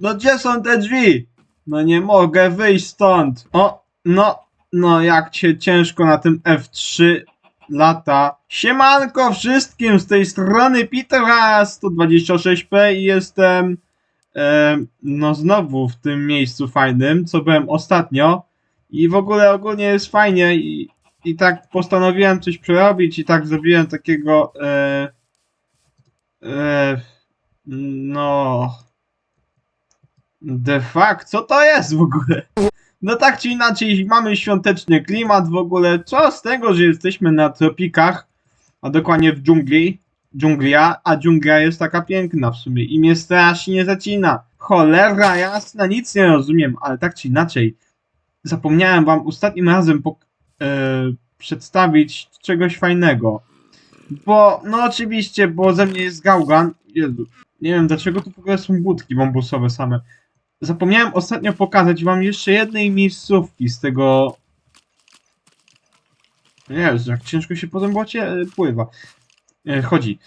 No gdzie są te drzwi? No nie mogę wyjść stąd. O, no, no jak cię ciężko na tym F3 lata. Siemanko wszystkim z tej strony Peter 126p i jestem e, no znowu w tym miejscu fajnym, co byłem ostatnio i w ogóle ogólnie jest fajnie i, i tak postanowiłem coś przerobić i tak zrobiłem takiego e, e, no the fuck, co to jest w ogóle? No tak czy inaczej, mamy świąteczny klimat w ogóle. Co z tego, że jesteśmy na tropikach, a dokładnie w dżungli, dżunglia, a dżungla jest taka piękna w sumie i mnie strasznie zacina. Cholera jasna, nic nie rozumiem, ale tak czy inaczej, zapomniałem wam ostatnim razem e, przedstawić czegoś fajnego. Bo, no oczywiście, bo ze mnie jest gałgan. Jezu, nie wiem dlaczego tu w ogóle są budki bambusowe same. Zapomniałem ostatnio pokazać wam jeszcze jednej miejscówki z tego... Jezu, jak ciężko się po tym e, pływa. E, chodzi.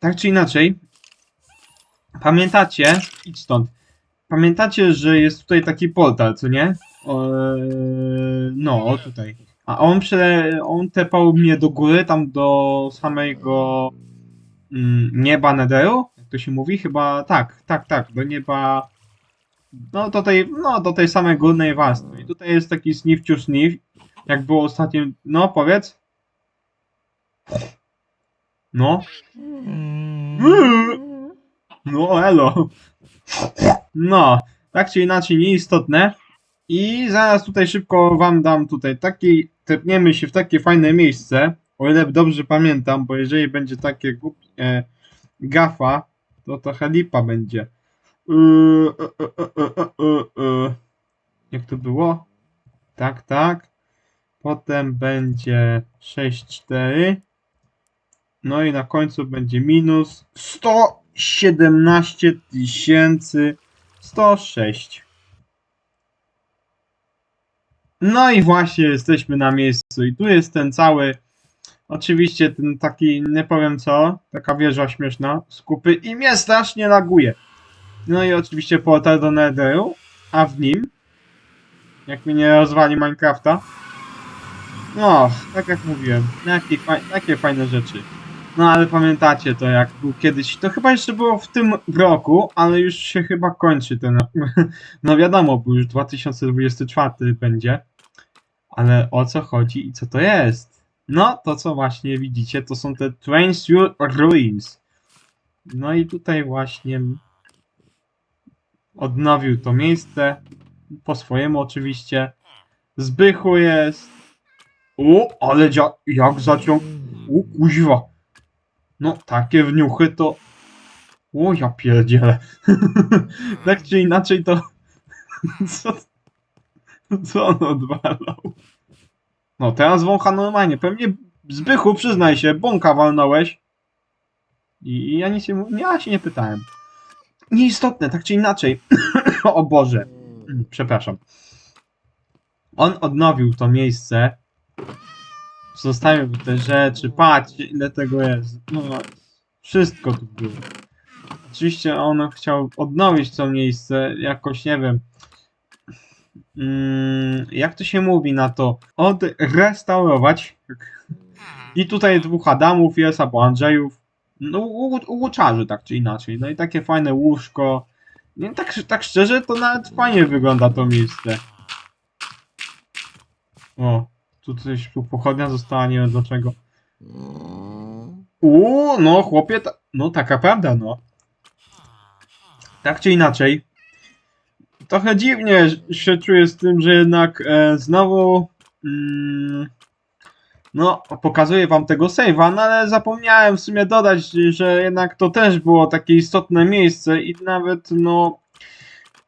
Tak czy inaczej, pamiętacie, idź stąd, pamiętacie, że jest tutaj taki portal, co nie? O, e, no, tutaj. A on, prze, on tepał mnie do góry, tam do samego mm, nieba Netheru? Jak to się mówi? Chyba tak, tak, tak, do nieba... No do tej, no do tej samej górnej warstwy. I tutaj jest taki snifciu snif, jak było ostatnio, no powiedz. No. No elo. No, tak czy inaczej nieistotne. I zaraz tutaj szybko wam dam tutaj taki, tepniemy się w takie fajne miejsce, o ile dobrze pamiętam, bo jeżeli będzie takie głupie e, gafa, to trochę lipa będzie. Yy, e, e, e, e, e. Jak to było? Tak, tak. Potem będzie 6,4. No i na końcu będzie minus 117 106. No i właśnie jesteśmy na miejscu i tu jest ten cały, oczywiście ten taki, nie powiem co, taka wieża śmieszna, skupy i mnie strasznie laguje. No i oczywiście portal do Netheru, a w nim, jak mnie nie rozwali Minecrafta, no, tak jak mówiłem, jakie, faj, jakie fajne rzeczy. No ale pamiętacie to jak był kiedyś, to chyba jeszcze było w tym roku, ale już się chyba kończy ten, no wiadomo, bo już 2024 będzie. Ale o co chodzi i co to jest? No, to co właśnie widzicie, to są te Trains Ruins. No i tutaj właśnie odnowił to miejsce, po swojemu oczywiście. Zbychu jest. O, ale dzia- jak zaciął... O, kuźwa. No, takie wniuchy to... O, ja pierdzielę. tak czy inaczej to... co... Co on odwalał? No, teraz wącha normalnie. Pewnie Zbychu, przyznaj się, bąka walnąłeś. I, ja nic mu- ja się nie pytałem. Nieistotne, tak czy inaczej. o Boże. Przepraszam. On odnowił to miejsce. Zostawił te rzeczy. Patrzcie, ile tego jest. No, wszystko tu było. Oczywiście on chciał odnowić to miejsce, jakoś nie wiem. Mm, jak to się mówi na to? Odrestaurować. I tutaj dwóch Adamów jest, albo Andrzejów. No, łuczarzy, tak czy inaczej. No i takie fajne łóżko. Nie, tak, tak szczerze, to nawet fajnie wygląda to miejsce. O, tu coś, tu pochodnia została, nie wiem dlaczego. Uuu, no chłopie, ta, no taka prawda, no. Tak czy inaczej. Trochę dziwnie się czuję z tym, że jednak e, znowu mm, no, pokazuję wam tego save'a, no ale zapomniałem w sumie dodać, że jednak to też było takie istotne miejsce i nawet no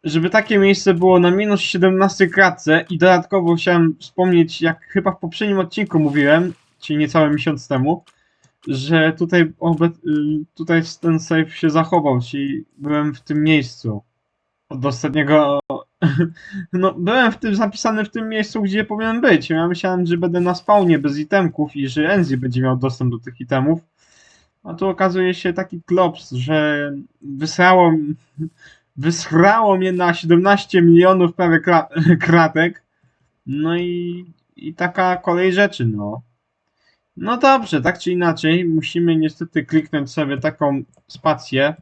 żeby takie miejsce było na minus 17 kratce i dodatkowo chciałem wspomnieć, jak chyba w poprzednim odcinku mówiłem, czyli niecały miesiąc temu, że tutaj, y, tutaj ten save się zachował, czyli byłem w tym miejscu od ostatniego. No, byłem w tym zapisany w tym miejscu, gdzie powinien być. Ja myślałem, że będę na spawnie bez itemków i że Enzi będzie miał dostęp do tych itemów. A tu okazuje się taki klops, że wysrało, wysrało mnie na 17 milionów prawie kra kratek. No i, i taka kolej rzeczy, no. No dobrze, tak czy inaczej, musimy niestety kliknąć sobie taką spację.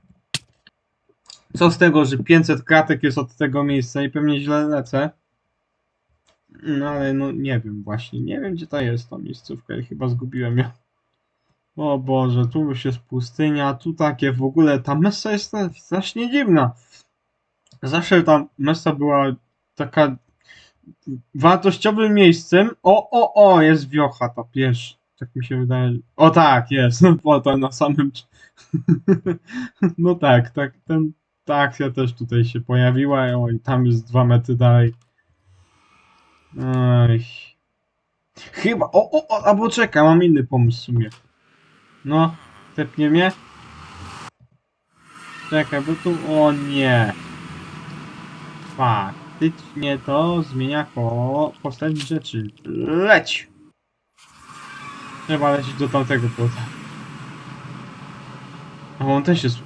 Co z tego, że 500 kratek jest od tego miejsca i pewnie źle lecę. No ale no nie wiem właśnie, nie wiem gdzie to jest ta miejscówka i chyba zgubiłem ją. O Boże, tu już jest pustynia, tu takie w ogóle, ta messa jest strasznie dziwna. Zawsze ta messa była taka wartościowym miejscem. O, o, o, jest wiocha ta pierwsza. Tak mi się wydaje. O tak, jest. Potem na samym. No tak, tak, ten, ta akcja też tutaj się pojawiła. O, i tam jest dwa metry dalej. Oj. Chyba. O, o, o, albo czekaj, mam inny pomysł w sumie. No, tepnie mnie. Czekaj, bo tu. O nie. Faktycznie to zmienia ko postać rzeczy. Leć! Trzeba lecieć do tamtego płota. A on też jest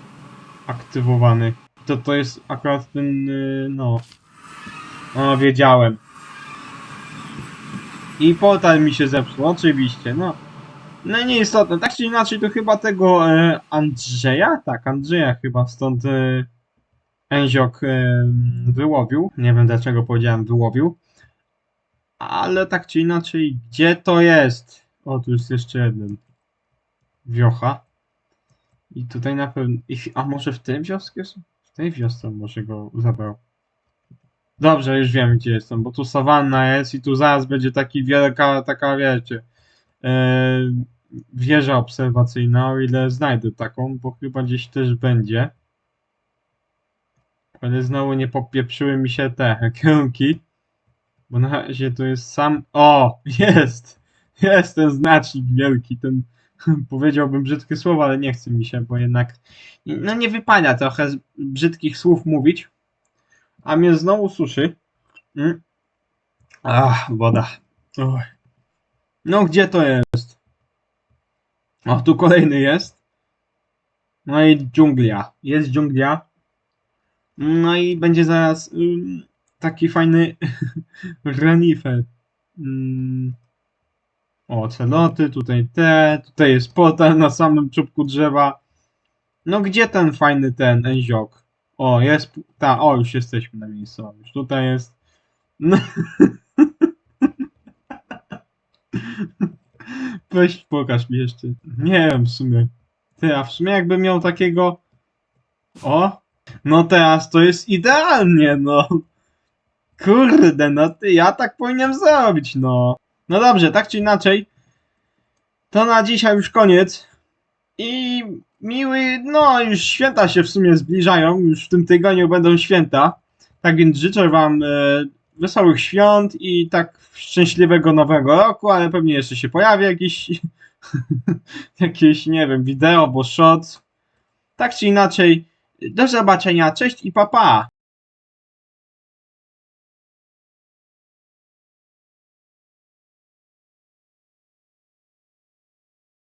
aktywowany. To to jest akurat ten, y, no. O, wiedziałem. I portal mi się zepsuł, oczywiście, no. No nieistotne, tak czy inaczej to chyba tego e, Andrzeja? Tak, Andrzeja chyba stąd e, Enziok e, wyłowił. Nie wiem dlaczego powiedziałem wyłowił. Ale tak czy inaczej, gdzie to jest? O, tu jest jeszcze jeden. Wiocha. I tutaj na pewno... A może w tym wiosce? są? Tej wiosce może go zabrał. Dobrze, już wiem gdzie jestem, bo tu sawanna jest i tu zaraz będzie taki wielka, taka wiecie, e, wieża obserwacyjna, o ile znajdę taką, bo chyba gdzieś też będzie. Ale znowu nie popieprzyły mi się te kierunki. Bo na razie to jest sam. O! Jest! Jest ten znacznik wielki, ten. Powiedziałbym brzydkie słowa, ale nie chce mi się, bo jednak. No nie wypania trochę brzydkich słów mówić. A mnie znowu suszy. Mm. Ach, woda. Oj. No gdzie to jest? O, tu kolejny jest. No i dżunglia. Jest dżunglia. No i będzie zaraz ym, taki fajny renifer. Ym. O, celoty, tutaj te, tutaj jest portal na samym czubku drzewa. No gdzie ten fajny ten enziok? O, jest, ta, o, już jesteśmy na miejscu. Już tutaj jest. No. Weź pokaż mi jeszcze. Nie wiem w sumie. Ty, a w sumie jakbym miał takiego. O! No teraz to jest idealnie, no. Kurde, no ty, ja tak powinienem zrobić, no. No dobrze, tak czy inaczej. To na dzisiaj już koniec. I miły, no już święta się w sumie zbliżają, już w tym tygodniu będą święta. Tak więc życzę wam e, wesołych świąt i tak szczęśliwego nowego roku, ale pewnie jeszcze się pojawi jakiś jakieś, nie wiem, wideo, bo shot. Tak czy inaczej, do zobaczenia, cześć i papa. Pa.